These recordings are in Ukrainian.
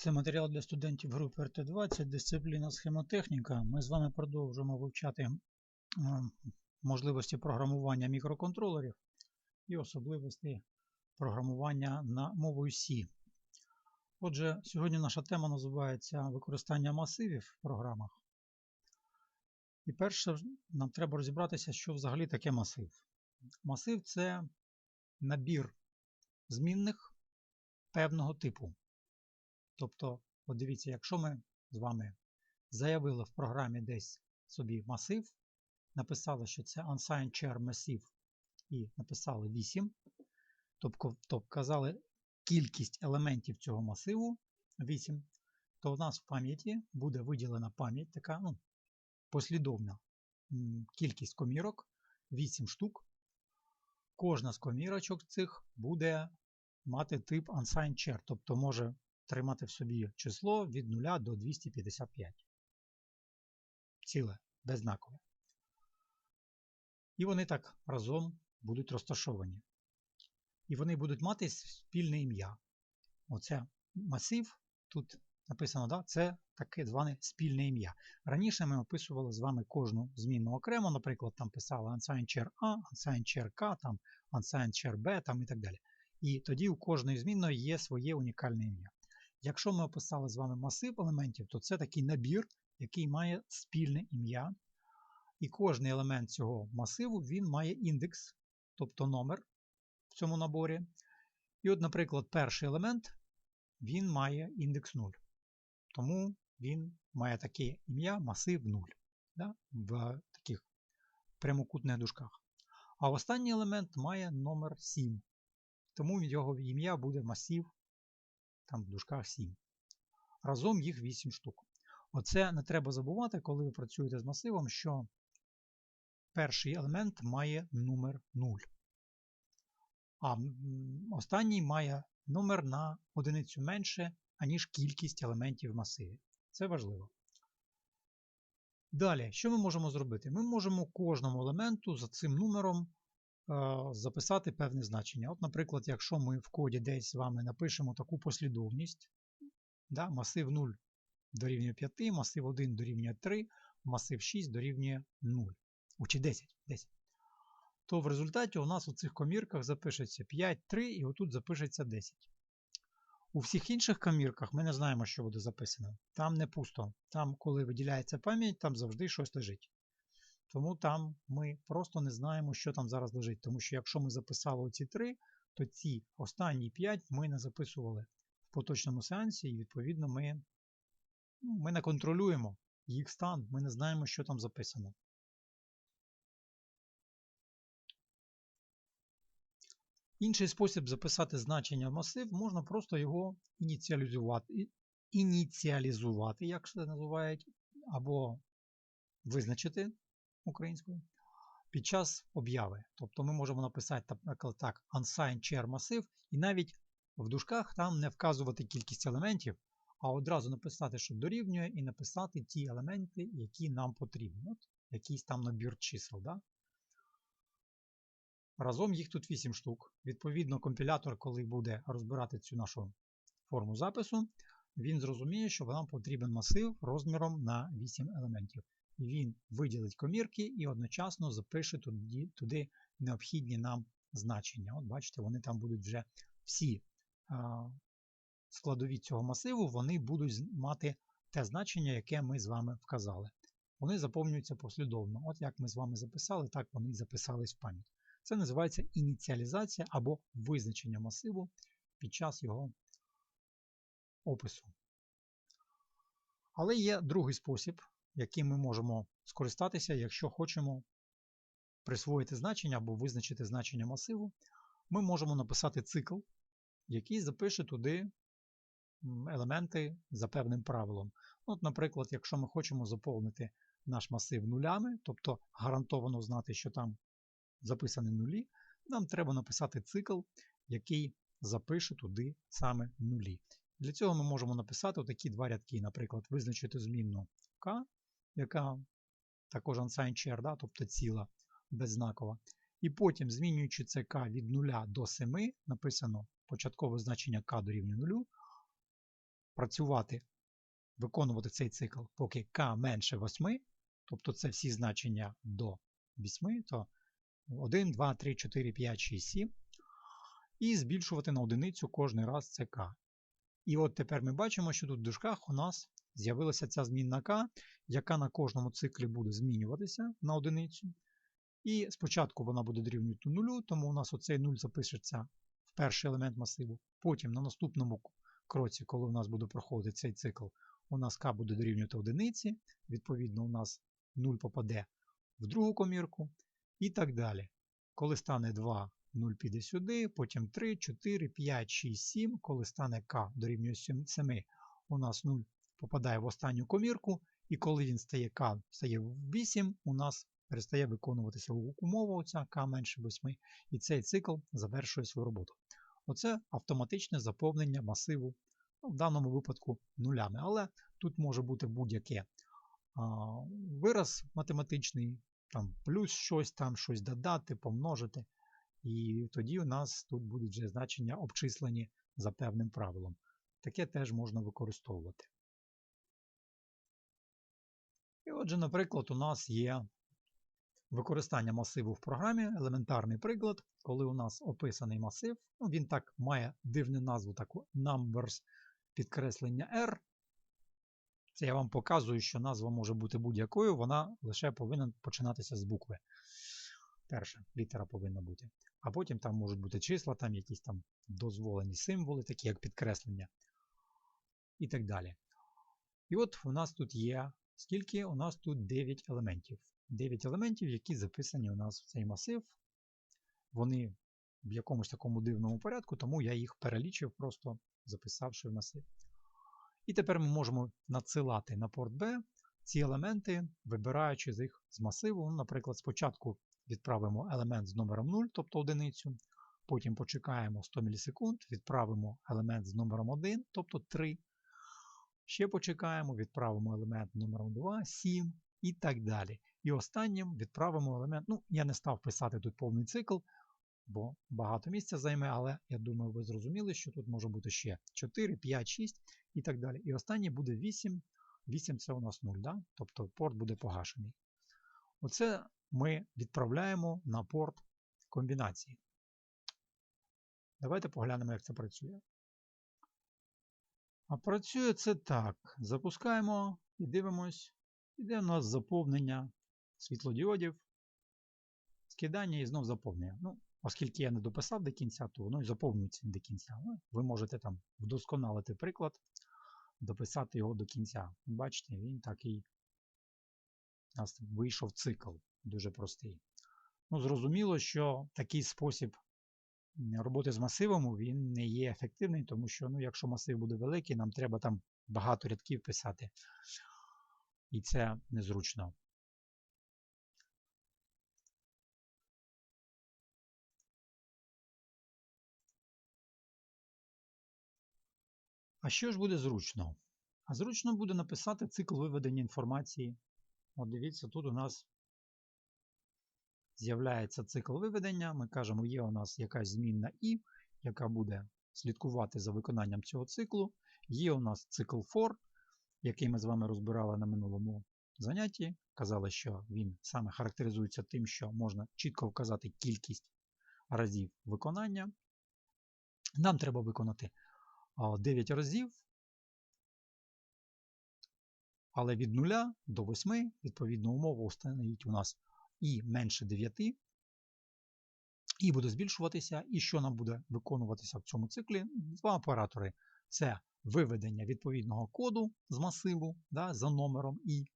Це матеріал для студентів групи РТ20, дисципліна схемотехніка. Ми з вами продовжуємо вивчати можливості програмування мікроконтролерів і особливості програмування на мовою C. Отже, сьогодні наша тема називається використання масивів в програмах. І перше, нам треба розібратися, що взагалі таке масив. Масив це набір змінних певного типу. Тобто, от дивіться, якщо ми з вами заявили в програмі десь собі масив, написали, що це unsigned chair масив і написали 8, тобто, тобто вказали кількість елементів цього масиву 8, то у нас в пам'яті буде виділена пам'ять така ну, послідовна кількість комірок 8 штук. Кожна з комірочок цих буде мати тип unsigned chair, тобто може тримати в собі число від 0 до 255. Ціле, беззнакове. І вони так разом будуть розташовані. І вони будуть мати спільне ім'я. Оце масив, тут написано, да, це таке зване спільне ім'я. Раніше ми описували з вами кожну змінну окремо, наприклад, там писали unsigned chair A, unsigned chair K, там unsigned chair B там і так далі. І тоді у кожної змінної є своє унікальне ім'я. Якщо ми описали з вами масив елементів, то це такий набір, який має спільне ім'я. І кожний елемент цього масиву він має індекс, тобто номер в цьому наборі. І от, наприклад, перший елемент він має індекс 0. Тому він має таке ім'я масив 0 да, в таких прямокутних дужках. А останній елемент має номер 7. Тому його ім'я буде масив там в дужках 7. Разом їх 8 штук. Оце не треба забувати, коли ви працюєте з масивом, що перший елемент має номер 0. А останній має номер на одиницю менше, аніж кількість елементів в масиві. Це важливо. Далі, що ми можемо зробити? Ми можемо кожному елементу за цим номером записати певне значення. От, Наприклад, якщо ми в коді десь з вами напишемо таку послідовність, да, масив 0 дорівнює 5, масив 1 дорівнює 3, масив 6 дорівнює 0, чи 10, 10, то в результаті у нас у цих комірках запишеться 5, 3 і отут запишеться 10. У всіх інших комірках ми не знаємо, що буде записано. Там не пусто. Там, коли виділяється пам'ять, там завжди щось лежить. Тому там ми просто не знаємо, що там зараз лежить. Тому що якщо ми записали оці 3, то ці останні 5 ми не записували в поточному сеансі, і, відповідно, ми, ну, ми не контролюємо їх стан, ми не знаємо, що там записано. Інший спосіб записати значення в масив, можна просто його ініціалізувати, ініціалізувати як це називають, або визначити українською під час обяви. Тобто ми можемо написати, наприклад, так, unsigned chair масив, і навіть в дужках там не вказувати кількість елементів, а одразу написати, що дорівнює, і написати ті елементи, які нам потрібні. От Якийсь там набір чисел. Да? Разом їх тут 8 штук. Відповідно, компілятор, коли буде розбирати цю нашу форму запису, він зрозуміє, що нам потрібен масив розміром на 8 елементів він виділить комірки і одночасно запише туди, необхідні нам значення. От бачите, вони там будуть вже всі складові цього масиву, вони будуть мати те значення, яке ми з вами вказали. Вони заповнюються послідовно. От як ми з вами записали, так вони і записались в пам'ять. Це називається ініціалізація або визначення масиву під час його опису. Але є другий спосіб яким ми можемо скористатися, якщо хочемо присвоїти значення або визначити значення масиву, ми можемо написати цикл, який запише туди елементи за певним правилом. От, Наприклад, якщо ми хочемо заповнити наш масив нулями, тобто гарантовано знати, що там записані нулі, нам треба написати цикл, який запише туди саме нулі. Для цього ми можемо написати такі два рядки, наприклад, визначити змінну k яка також unsigned да, тобто ціла беззнакова. І потім, змінюючи це k від 0 до 7, написано початкове значення k дорівнює 0, працювати, виконувати цей цикл, поки k менше 8, тобто це всі значення до 8, то 1, 2, 3, 4, 5, 6, 7. І збільшувати на одиницю кожний раз це k. І от тепер ми бачимо, що тут в дужках у нас з'явилася ця змінна k, яка на кожному циклі буде змінюватися на одиницю. І спочатку вона буде дорівнювати нулю, тому у нас оцей 0 запишеться в перший елемент масиву. Потім на наступному кроці, коли у нас буде проходити цей цикл, у нас k буде дорівнювати одиниці, відповідно, у нас 0 попаде в другу комірку і так далі. Коли стане 2, 0 піде сюди, потім 3, 4, 5, 6, 7. Коли стане k дорівнює 7, у нас 0 попадає в останню комірку, і коли він стає k стає 8, у нас перестає виконуватися умова оця k менше 8, і цей цикл завершує свою роботу. Оце автоматичне заповнення масиву, в даному випадку нулями. Але тут може бути будь-яке вираз математичний, там плюс щось, там щось додати, помножити. І тоді у нас тут будуть вже значення обчислені за певним правилом. Таке теж можна використовувати. І отже, наприклад, у нас є використання масиву в програмі, елементарний приклад, коли у нас описаний масив, ну, він так має дивну назву таку numbers підкреслення R. Це я вам показую, що назва може бути будь-якою, вона лише повинна починатися з букви. Перша літера повинна бути. А потім там можуть бути числа, там якісь там дозволені символи, такі як підкреслення. І так далі. І от у нас тут є, скільки у нас тут 9 елементів. 9 елементів, які записані у нас в цей масив. Вони в якомусь такому дивному порядку, тому я їх перелічив, просто записавши в масив. І тепер ми можемо надсилати на порт B ці елементи, вибираючи з їх з масиву. Наприклад, спочатку відправимо елемент з номером 0, тобто одиницю. Потім почекаємо 100 мілісекунд, відправимо елемент з номером 1, тобто 3. Ще почекаємо, відправимо елемент номером 2, 7 і так далі. І останнім відправимо елемент. Ну, я не став писати тут повний цикл, бо багато місця займе, але я думаю, ви зрозуміли, що тут може бути ще 4, 5, 6 і так далі. І останній буде 8. 8 це у нас 0, да? тобто порт буде погашений. Оце ми відправляємо на порт комбінації. Давайте поглянемо, як це працює. А працює це так. Запускаємо і дивимось, іде у нас заповнення світлодіодів, скидання і знов заповнення. Ну, Оскільки я не дописав до кінця, то воно і заповнюється до кінця. Ну, ви можете там вдосконалити приклад, дописати його до кінця. Бачите, він такий у нас вийшов цикл дуже простий. Ну, Зрозуміло, що такий спосіб роботи з масивом він не є ефективний, тому що ну, якщо масив буде великий, нам треба там багато рядків писати. І це незручно. А що ж буде зручно? А зручно буде написати цикл виведення інформації. От дивіться, тут у нас з'являється цикл виведення. Ми кажемо, є у нас якась змінна І, яка буде слідкувати за виконанням цього циклу. Є у нас цикл for, який ми з вами розбирали на минулому занятті. Казали, що він саме характеризується тим, що можна чітко вказати кількість разів виконання. Нам треба виконати 9 разів, але від 0 до 8, відповідно, умова установить у нас і менше 9, і буде збільшуватися. І що нам буде виконуватися в цьому циклі? Два оператори. Це виведення відповідного коду з масиву да, за номером І,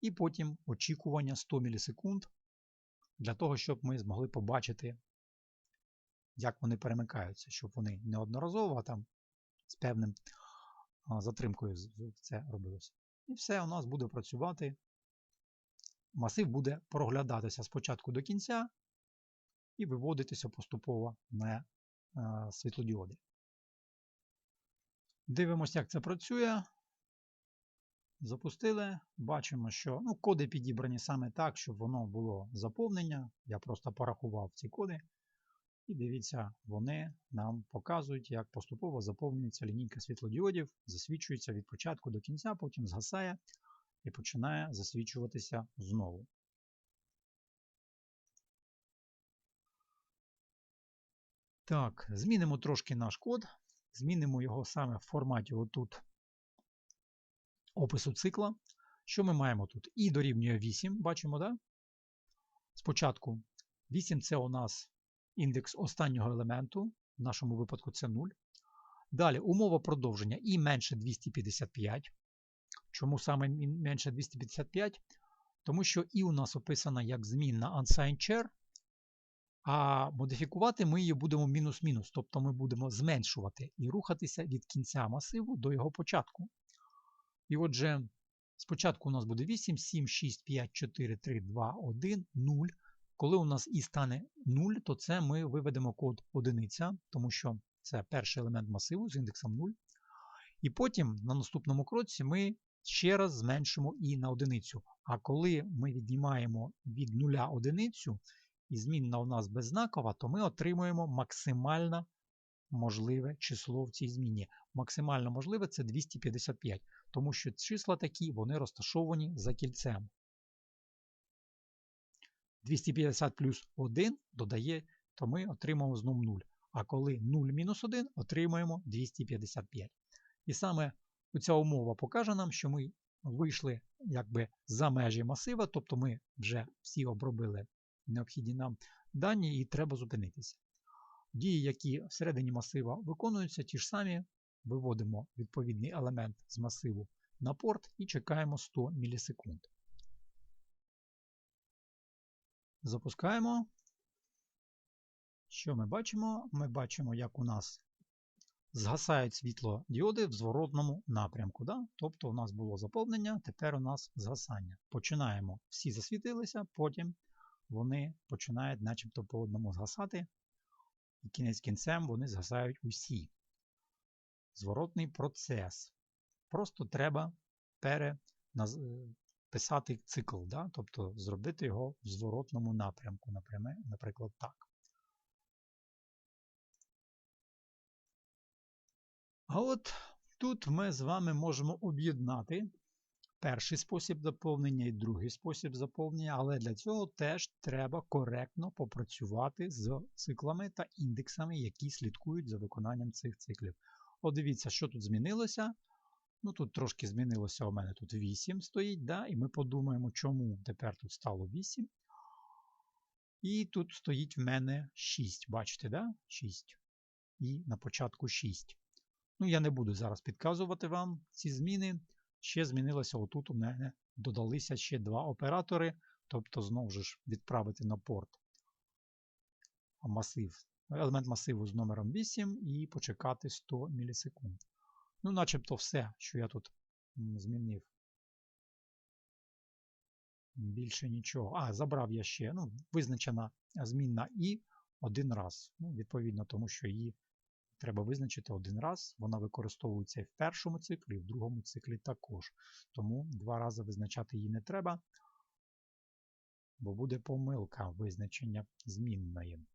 і потім очікування 100 мілісекунд для того, щоб ми змогли побачити, як вони перемикаються, щоб вони неодноразово а там з певним затримкою це робилося. І все у нас буде працювати. Масив буде проглядатися спочатку до кінця і виводитися поступово на світлодіоди. Дивимося, як це працює. Запустили. Бачимо, що ну, коди підібрані саме так, щоб воно було заповнення. Я просто порахував ці коди. І дивіться, вони нам показують, як поступово заповнюється лінійка світлодіодів, засвічується від початку до кінця, потім згасає і починає засвічуватися знову. Так, змінимо трошки наш код, змінимо його саме в форматі отут опису цикла. Що ми маємо тут? І дорівнює 8, бачимо, да? Спочатку 8 це у нас індекс останнього елементу, в нашому випадку це 0. Далі умова продовження і менше 255. Чому саме менше 255? Тому що і у нас описана як змінна unsigned char, а модифікувати ми її будемо мінус-мінус, тобто ми будемо зменшувати і рухатися від кінця масиву до його початку. І отже, спочатку у нас буде 8, 7, 6, 5, 4, 3, 2, 1, 0. Коли у нас і стане 0, то це ми виведемо код одиниця, тому що це перший елемент масиву з індексом 0. І потім на наступному кроці ми ще раз зменшимо і на одиницю. А коли ми віднімаємо від 0 одиницю, і змінна у нас беззнакова, то ми отримуємо максимально можливе число в цій зміні. Максимально можливе це 255, тому що числа такі вони розташовані за кільцем. 250 плюс 1 додає, то ми отримаємо знову 0. А коли 0 мінус 1, отримуємо 255. І саме ця умова покаже нам, що ми вийшли якби за межі масива, тобто ми вже всі обробили необхідні нам дані і треба зупинитися. Дії, які всередині масива виконуються, ті ж самі. Виводимо відповідний елемент з масиву на порт і чекаємо 100 мілісекунд. Запускаємо. Що ми бачимо? Ми бачимо, як у нас згасають світлодіоди в зворотному напрямку. Да? Тобто у нас було заповнення, тепер у нас згасання. Починаємо, всі засвітилися, потім вони починають начебто по одному згасати, і кінець кінцем вони згасають усі. Зворотний процес. Просто треба переписати цикл, да? тобто зробити його в зворотному напрямку, наприклад, так. А от тут ми з вами можемо об'єднати перший спосіб заповнення і другий спосіб заповнення, але для цього теж треба коректно попрацювати з циклами та індексами, які слідкують за виконанням цих циклів. От дивіться, що тут змінилося. Ну, Тут трошки змінилося у мене тут 8 стоїть, да? і ми подумаємо, чому тепер тут стало 8. І тут стоїть в мене 6. Бачите, да? 6. І на початку 6. Ну, я не буду зараз підказувати вам ці зміни. Ще змінилося отут у мене додалися ще два оператори, тобто знову ж відправити на порт масив, елемент масиву з номером 8 і почекати 100 мілісекунд. Ну, начебто все, що я тут змінив. Більше нічого. А, забрав я ще ну, визначена змінна і один раз. Ну, Відповідно, тому що її треба визначити один раз. Вона використовується і в першому циклі, і в другому циклі також. Тому два рази визначати її не треба, бо буде помилка визначення змінної.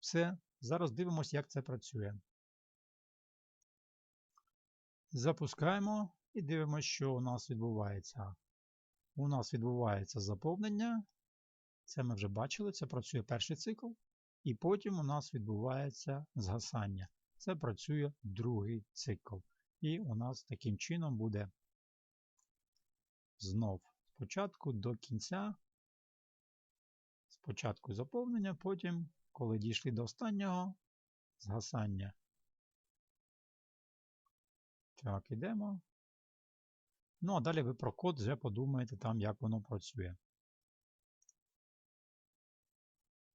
Все, зараз дивимося, як це працює. Запускаємо і дивимося, що у нас відбувається. У нас відбувається заповнення. Це ми вже бачили, це працює перший цикл. І потім у нас відбувається згасання. Це працює другий цикл. І у нас таким чином буде знов спочатку до кінця. Спочатку заповнення, потім, коли дійшли до останнього, згасання. Так, ідемо. Ну, а далі ви про код вже подумаєте там, як воно працює.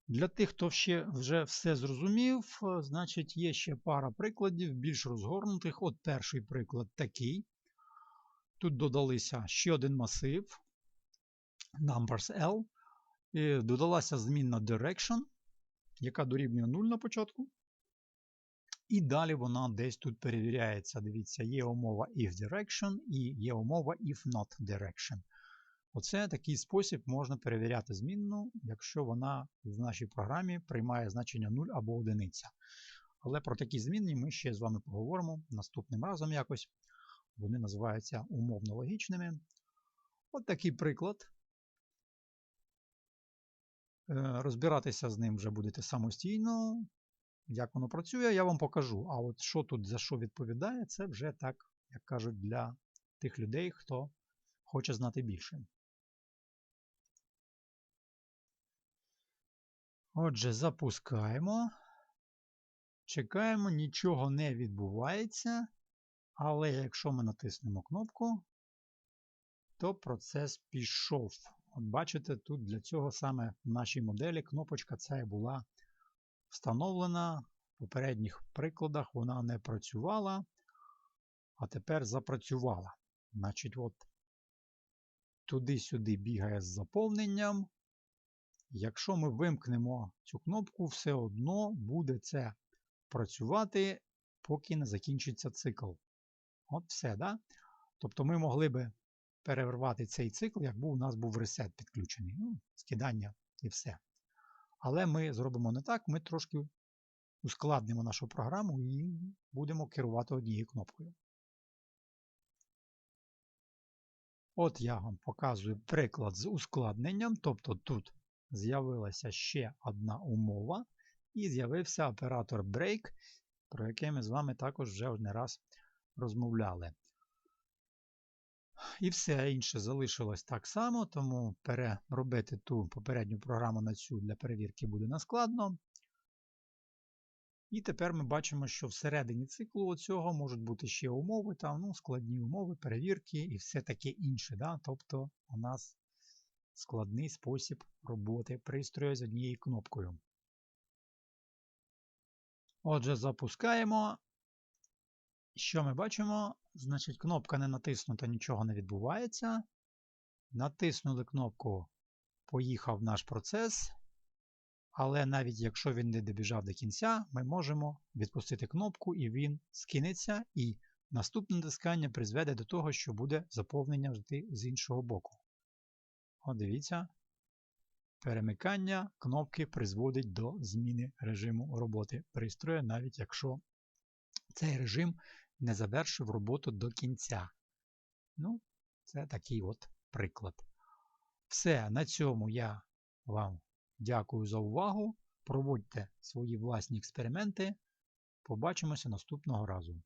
Для тих, хто ще вже все зрозумів, е, значить, є ще пара прикладів, більш розгорнутих. От перший приклад такий. Тут додалися ще один масив numbers L. І Додалася змінна direction, яка дорівнює 0 на початку. І далі вона десь тут перевіряється. Дивіться, є умова if direction і є умова if not direction. Оце такий спосіб можна перевіряти змінну, якщо вона в нашій програмі приймає значення 0 або 1. Але про такі змінні ми ще з вами поговоримо наступним разом якось. Вони називаються умовно логічними. От такий приклад. Е, Розбиратися з ним вже будете самостійно. Як воно працює, я вам покажу. А от що тут за що відповідає, це вже так, як кажуть, для тих людей, хто хоче знати більше. Отже, запускаємо. Чекаємо, нічого не відбувається. Але якщо ми натиснемо кнопку, то процес пішов. От бачите, тут для цього саме в нашій моделі кнопочка ця і була встановлена. В попередніх прикладах вона не працювала, а тепер запрацювала. Значить, от туди-сюди бігає з заповненням. Якщо ми вимкнемо цю кнопку, все одно буде це працювати, поки не закінчиться цикл. От все, да? Тобто ми могли би перервати цей цикл, якби у нас був ресет підключений. Ну, скидання і все. Але ми зробимо не так, ми трошки ускладнимо нашу програму і будемо керувати однією кнопкою. От я вам показую приклад з ускладненням. Тобто тут з'явилася ще одна умова, і з'явився оператор break, про який ми з вами також вже не раз розмовляли. І все інше залишилось так само, тому переробити ту попередню програму на цю для перевірки буде нескладно. І тепер ми бачимо, що всередині циклу оцього можуть бути ще умови, там, ну, складні умови, перевірки і все таке інше. Да? Тобто у нас складний спосіб роботи пристрою з однією кнопкою. Отже, запускаємо. Що ми бачимо? Значить, кнопка не натиснута, нічого не відбувається. Натиснули кнопку Поїхав наш процес. Але навіть якщо він не добіжав до кінця, ми можемо відпустити кнопку, і він скинеться, і наступне натискання призведе до того, що буде заповнення з іншого боку. От дивіться, перемикання кнопки призводить до зміни режиму роботи пристрою, навіть якщо цей режим не завершив роботу до кінця. Ну, це такий от приклад. Все, на цьому я вам дякую за увагу. Проводьте свої власні експерименти. Побачимося наступного разу.